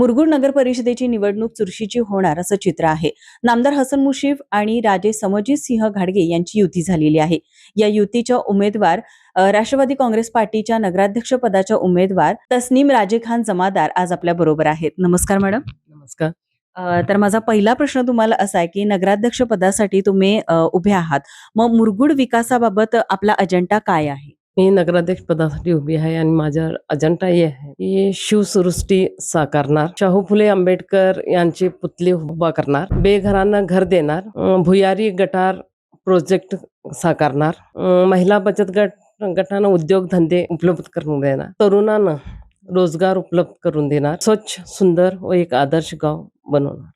मुरगुड नगर परिषदेची निवडणूक चुरशीची होणार असं चित्र आहे. नामदार हसन मुशीफ आणि राजे समजित सिंह घाडगे यांची युती झालेली आहे. या युतीच्या उमेदवार राष्ट्रवादी काँग्रेस पार्टीच्या नगराध्यक्ष पदाच्या उमेदवार तस्नीम राजे खान जमादार आज आपल्या बरोबर आहेत. नमस्कार मॅडम. नमस्कार. तर माझा पहिला प्रश्न तुम्हाला असा आहे की नगराध्यक्ष पदासाठी तुम्ही उभे आहात. मग मुरगुड विकासाबाबत आपला अजेंडा काय आहे? मी नगराध्यक्ष पदासाठी उभी आहे आणि माझा अजेंडा हे आहे. की शिवसृष्टी साकारणार. शाहू फुले आंबेडकर यांचे पुतले उभा करणार. बेघरांना घर देणार. भुयारी गटार प्रोजेक्ट साकारणार. महिला बचत गट गटानं उद्योगधंदे उपलब्ध करून देणार. तरुणांना रोजगार उपलब्ध करून देणार. स्वच्छ सुंदर व एक आदर्श गाव बनवणार.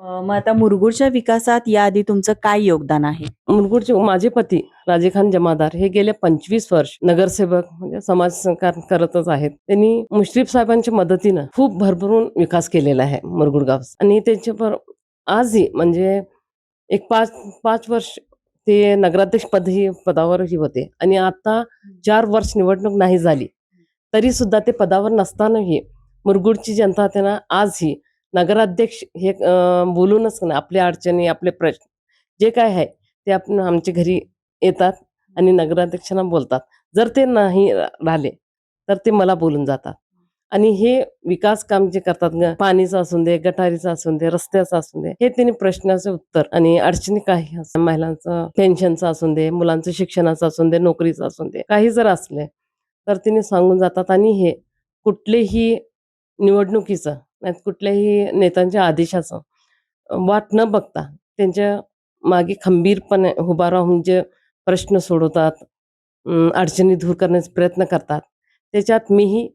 मग आता मुरगुडच्या विकासात याआधी तुमचं काय योगदान आहे? मुरगुडचे माझे पती राजे खान जमादार हे गेले पंचवीस वर्ष नगरसेवक म्हणजे समाजकार्य करतच आहेत. त्यांनी मुश्रीफ साहेबांच्या मदतीनं खूप भरभरून विकास केलेला आहे मुरगुड गाव आणि त्यांच्या पर आजही म्हणजे एक पाच पाच वर्ष ते नगराध्यक्ष पदही पदावरही होते. आणि आता चार वर्ष निवडणूक नाही झाली तरी सुद्धा ते पदावर नसतानाही मुरगुडची जनता त्यांना आजही नगराध्यक्ष हे बोलूनच ना आपल्या अडचणी आपले प्रश्न जे काय आहे ते आपण आमच्या घरी येतात आणि नगराध्यक्षांना बोलतात. जर ते नाही राहिले तर ते मला बोलून जातात. आणि हे विकास काम जे करतात पाणीचं असून दे गटारीचं असून दे रस्त्याचं असून दे हे त्यांनी प्रश्नाचे उत्तर आणि अडचणी काही असं महिलांचं पेन्शनचं असून दे मुलांचं शिक्षणाचं असून दे नोकरीचं असून दे काही जर असले तर तिने सांगून जातात. आणि हे कुठलेही निवडणुकीचं नाही कुठल्याही नेत्यांच्या आदेशाचं. वाट न बघता त्यांच्या मागे खंबीरपणे उभा राहून जे प्रश्न सोडवतात अडचणी दूर करण्याचा प्रयत्न करतात त्याच्यात मीही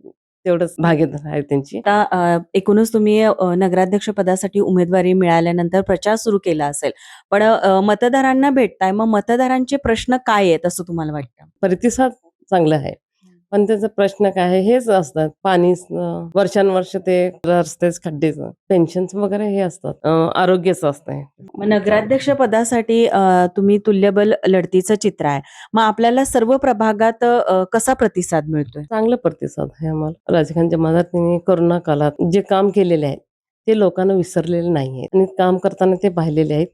तेवढंच भागीदार आहे त्यांची. आता एकूणच तुम्ही नगराध्यक्ष पदासाठी उमेदवारी मिळाल्यानंतर प्रचार सुरू केला असेल पण मतदारांना भेटताय मग मतदारांचे प्रश्न काय आहेत असं तुम्हाला वाटतं? प्रतिसाद चांगला आहे. पण त्याचा प्रश्न काय आहे हेच असतात. पाणी वर्षानुवर्ष ते रस्तेच खड्डेच. पेन्शनच वगैरे हे असतात. आरोग्याचं असतंय मग नगराध्यक्ष पदासाठी तुम्ही तुल्यबल लढतीचं चित्र आहे. मग आपल्याला सर्व प्रभागात कसा प्रतिसाद मिळतोय? चांगला प्रतिसाद आहे आम्हाला. राजखान जमादार त्यांनी कोरोना काळात जे काम केलेले आहे ते लोकांना विसरलेले नाही आणि काम करताना ते पाहिलेले आहेत.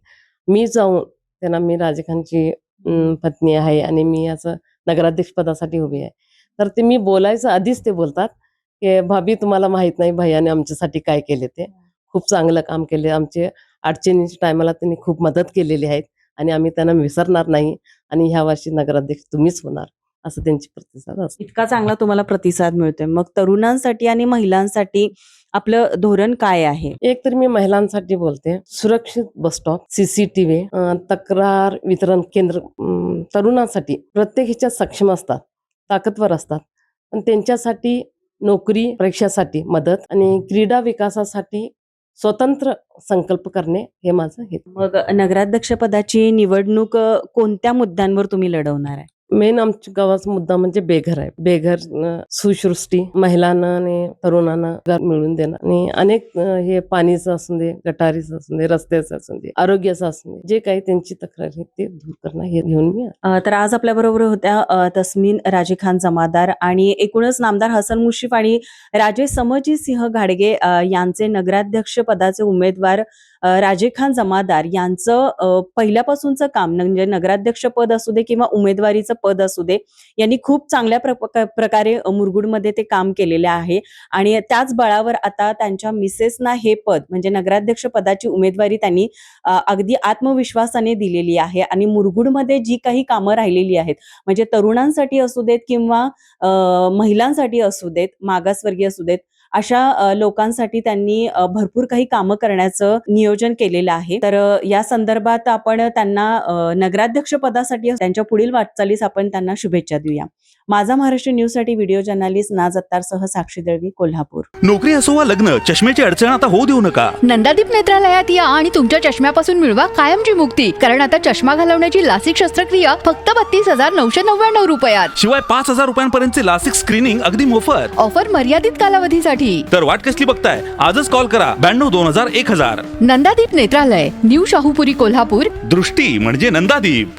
मी जाऊन त्यांना मी राजखानची पत्नी आहे आणि मी असं नगराध्यक्ष पदासाठी उभी आहे. तर ते मी बोलायचं आधीच ते बोलतात की भाभी तुम्हाला माहीत नाही भैयाने आमच्यासाठी काय केले ते. खूप चांगलं काम केले. आमचे अडचणीच्या टायमाला त्यांनी खूप मदत केलेली आहेत आणि आम्ही त्यांना विसरणार नाही आणि ह्या वर्षी नगराध्यक्ष तुम्हीच होणार. असं त्यांची प्रतिसाद असतो. इतका चांगला तुम्हाला प्रतिसाद मिळतोय. मग तरुणांसाठी आणि महिलांसाठी आपलं धोरण काय आहे? एक तर मी महिलांसाठी बोलते. सुरक्षित बस स्टॉप सीसीटीव्ही तक्रार वितरण केंद्र तरुणांसाठी प्रत्येक ह्याच्यात सक्षम असतात. ताकदवर असतात. पण त्यांच्यासाठी नोकरी परीक्षासाठी मदत आणि क्रीडा विकासासाठी स्वतंत्र संकल्प करणे हे माझं हेतू. मग नगराध्यक्ष पदाची निवडणूक कोणत्या मुद्द्यांवर तुम्ही लढवणार आहे? मेन आमच्या गावाचा मुद्दा म्हणजे बेघर आहे. बेघर सुसृष्टी महिलांना आणि तरुणांना घर मिळून देणं आणि अनेक हे पाणीचं असू दे गटारीचं असू दे रस्त्याचं असू दे आरोग्याचं असू दे जे काही त्यांची तक्रार आहे ते दूर करणं हे घेऊन मी तर आज आपल्या बरोबर होत्या तस्मीन राजे खान जमादार आणि एकूणच नामदार हसन मुशीफ आणि राजे समजी सिंह घाडगे यांचे नगराध्यक्ष पदाचे उमेदवार राजे खान जमादार यांचं पहिल्यापासूनचं काम म्हणजे नगराध्यक्ष पद असू दे किंवा उमेदवारीचं पद असू दे. यांनी खूप चांगल्या प्रकारे मुरगुडमध्ये ते काम केलेले आहे. आणि त्याच बळावर आता त्यांच्या मिसेसना हे पद म्हणजे नगराध्यक्ष पदाची उमेदवारी त्यांनी अगदी आत्मविश्वासाने दिलेली आहे. आणि मुरगुडमध्ये जी काही कामं राहिलेली आहेत म्हणजे तरुणांसाठी असू देत किंवा महिलांसाठी असू देत मागासवर्गीय असू देत अशा लोकांसाठी त्यांनी भरपूर काही कामं करण्याचं नियोजन केलेलं आहे. तर या संदर्भात आपण त्यांना नगराध्यक्ष पदासाठी त्यांच्या पुढील वाटचालीस आपण त्यांना शुभेच्छा देऊया. माझा महाराष्ट्र न्यूजसाठी व्हिडिओ जर्नालिस्ट नाज अत्तारसह साक्षी दळवी कोल्हापूर. नोकरी असो वा लग्न चष्म्याची अडचण आता होऊ देऊ नका. नंदादीप नेत्रालयात या आणि तुमच्या चष्म्यापासून मिळवा कायमची मुक्ती. कारण आता चष्मा घालवण्याची लासिक शस्त्रक्रिया फक्त बत्तीस हजार नऊशे नव्याण्णव रुपयात. शिवाय पाच हजार रुपयांपर्यंतचे लासिक स्क्रीनिंग अगदी मोफत. ऑफर मर्यादित कालावधीसाठी तर वाट कसली बघताय? आजच कॉल करा. ब्याण्णव दोन हजार एक हजार. नंदादीप नेत्रालय न्यू शाहूपुरी कोल्हापूर. दृष्टी म्हणजे नंदादीप.